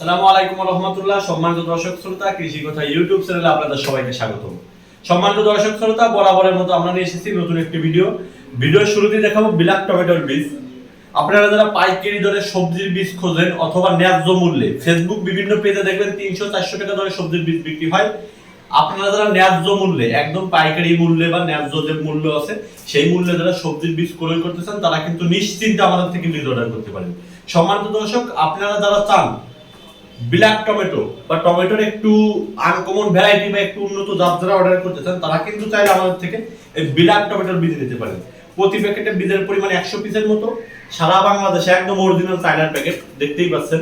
আসসালামু আলাইকুম রহমতুল্লাহ। সম্মানিত দর্শক শ্রোতা, কৃষি কথা ইউটিউব চ্যানেলে আপনাদের সবাইকে স্বাগত সম্মানিত দর্শক শ্রোতা, বরাবরের মতো আমরা নিয়ে এসেছি নতুন একটি ভিডিও। ভিডিওর শুরুতে দেখাবো বিলাক টমেটোর বীজ। আপনারা যারা পাইকারি দরে সবজির বীজ খোঁজেন অথবা ন্যায্য মূল্যে ফেসবুক বিভিন্ন পেজে দেখবেন তিনশো, চারশো টাকা দরে সবজির বীজ বিক্রি হয়। আপনারা যারা ন্যায্য মূল্যে, একদম পাইকারি মূল্যে বা ন্যায্য যে মূল্য আছে, সেই মূল্যে যারা সবজির বীজ ক্রয় করতেছেন তারা কিন্তু নিশ্চিন্তে আমাদের থেকে বীজ অর্ডার করতে পারেন। সম্মানিত দর্শক, আপনারা যারা চান ব্ল্যাক টমেটো বা টমেটোর একটু আনকমন ভ্যারাইটি বা একটু উন্নত জাত যারা অর্ডার করতে চান, তারা কিন্তু চাইলে আমাদের থেকে এই ব্ল্যাক টমেটোর বীজ নিতে পারেন। প্রতি প্যাকেটে বীজের পরিমাণ একশো পিসের মতো। সারা বাংলাদেশে একদম অরিজিনাল চাইনার প্যাকেট দেখতেই পাচ্ছেন।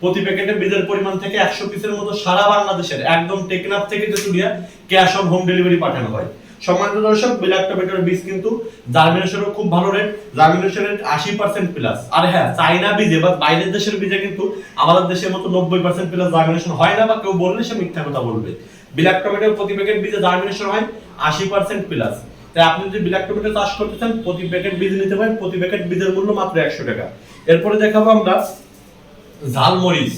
প্রতি প্যাকেটে বীজের পরিমাণ থেকে একশো পিসের মতো সারা বাংলাদেশের একদম টেকনাফ থেকে যে Tetulia cash on home delivery পাঠানো হয়। সম্মানিত দর্শক ব্ল্যাক টমেটোর বীজ কিন্তু জার্মিনেশনও খুব ভালো রেট জার্মিনেশন রেট আশি পার্সেন্ট প্লাস আর হ্যাঁ চাইনা বীজে বা বাইরের দেশের বীজে কিন্তু আমাদের দেশের মতো নব্বই পার্সেন্ট প্লাস জার্মিনেশন হয় না বা কেউ বললে সে মিথ্যা কথা বলবে। ব্ল্যাক টমেটোর প্রতি প্যাকেট বীজে জার্মিনেশন হয় আশি পার্সেন্ট প্লাস তাই আপনি যদি ব্ল্যাক টমেটো চাষ করতে চান, প্রতি প্যাকেট বীজ নিতে পারেন, প্রতি প্যাকেট বীজের মূল্য মাত্র একশো টাকা। এরপরে দেখাবো আমরা ঝালমরিচ।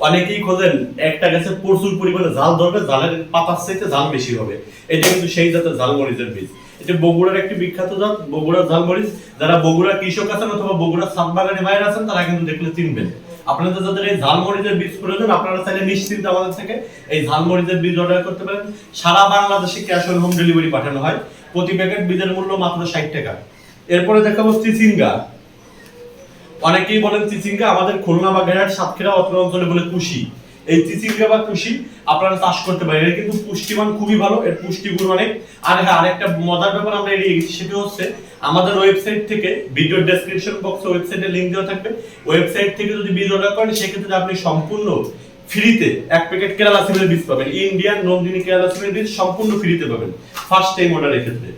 অনেকেই খোঁজেন, একটা গাছে প্রচুর পরিমাণে জাল ধরবে, জালের পাতার চাইতে জাল বেশি হবে। এটা কিন্তু সেই জাতের ঝালমরিচের বীজ। এটা বগুড়ার একটি বিখ্যাত জাত, বগুড়ার ঝালমরিচ। যারা বগুড়া কৃষক আছেন অথবা বগুড়ার সাত বাগানে বাইরে আছেন, তারা কিন্তু দেখলে চিনবেন। আপনাদের যাদের এই ঝালমরিচের বীজ প্রয়োজন, আপনারা চাইলে নিশ্চিন্তে আমাদের থেকে এই ঝালমরিচের বীজ অর্ডার করতে পারেন। সারা বাংলাদেশে ক্যাশ অন হোম ডেলিভারি পাঠানো হয়। প্রতি প্যাকেট বীজের মূল্য মাত্র ষাট টাকা। এরপরে দেখাবো চিচিঙ্গা। অনেকেই বলেন চিচিঙ্গা আমাদের খুলনা বা গেরাট সাতক্ষীরা, অত্র অঞ্চলে বলে কুশি। এই চিচিঙ্গা বা কুশি আপনারা চাষ করতে পারেন। এর কিন্তু পুষ্টিমান খুবই ভালো, এর পুষ্টিগুণ অনেক। আর হ্যাঁ আরেকটা মজার ব্যাপার আমরা এড়িয়ে গেছি, সেটা হচ্ছে আমাদের ওয়েবসাইট থেকে ভিডিও ডেসক্রিপশন বক্সে ওয়েবসাইটের লিঙ্ক দেওয়া থাকবে। ওয়েবসাইট থেকে যদি বীজ অর্ডার করেন, সেক্ষেত্রে আপনি সম্পূর্ণ ফ্রিতে এক প্যাকেট কেরালা সিমের বীজ পাবেন। ইন্ডিয়ান নন্দিনী কেরালা সিমের বীজ সম্পূর্ণ ফ্রিতে পাবেন ফার্স্ট টাইম অর্ডারের ক্ষেত্রে।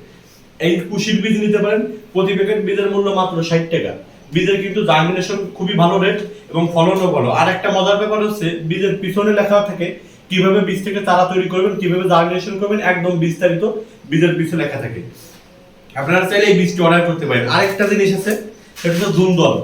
এই কুশির বীজ নিতে পারেন, প্রতি প্যাকেট বীজের মূল্য মাত্র ষাট টাকা। বীজের কিন্তু জার্মিনেশন খুবই ভালো রেট এবং ফলনও ভালো। আর একটা মজার ব্যাপার হচ্ছে, বীজের পিছনে লেখা থাকে কীভাবে বীজ থেকে চারা তৈরি করবেন, কীভাবে জার্মিনেশন করবেন, একদম বিস্তারিত বীজের পিছনে লেখা থাকে। আপনারা চাইলে এই বীজটি অর্ডার করতে পারেন। আরেকটা জিনিস আছে, সেটা হচ্ছে দুন্দল।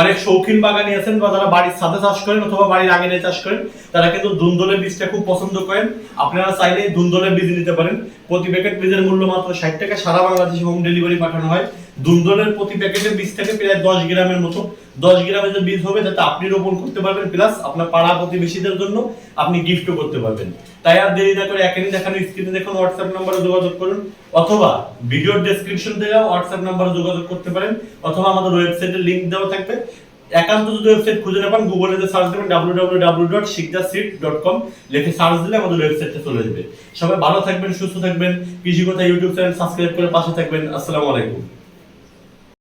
অনেক শৌখিন বাগানি আছেন বা যারা বাড়ির ছাদে চাষ করেন অথবা বাড়ির আঙিনায় চাষ করেন, তারা কিন্তু দুন্দলের বীজটা খুব পছন্দ করেন। আপনারা চাইলে দুন্দলের বীজ নিতে পারেন। প্রতি প্যাকেট বীজের মূল্য মাত্র ষাট টাকা। সারা বাংলাদেশে হোম ডেলিভারি পাঠানো হয়। দুন্দলের প্রতি প্যাকেটের বীজ থেকে প্রায় দশ গ্রামের মতো, দশ গ্রামের যে বীজ হবে যাতে আপনি রোপণ করতে পারবেন প্লাস আপনার পাড়া প্রতিবেশীদের জন্য আপনি গিফটও করতে পারবেন। তাই আর দেরি না করে এখনই দেখানো স্ক্রিনে দেখুন হোয়াটসঅ্যাপ নাম্বারে যোগাযোগ করুন, অথবা ভিডিওর ডেসক্রিপশন থেকে হোয়াটসঅ্যাপ নাম্বারে যোগাযোগ করতে পারেন, অথবা আমাদের ওয়েবসাইটের লিঙ্ক দেওয়া থাকবে। একান্ত যদি ওয়েবসাইট খুঁজে না পান গুগলে যে সার্চ দেবেন W W W dot sit dot com লিখে সার্চ দিলে আমাদের ওয়েবসাইটে চলে যাবে। সবাই ভালো থাকবেন, সুস্থ থাকবেন কৃষি কথা ইউটিউব চ্যানেল সাবস্ক্রাইব করে পাশে থাকবেন। আসসালামু আলাইকুম।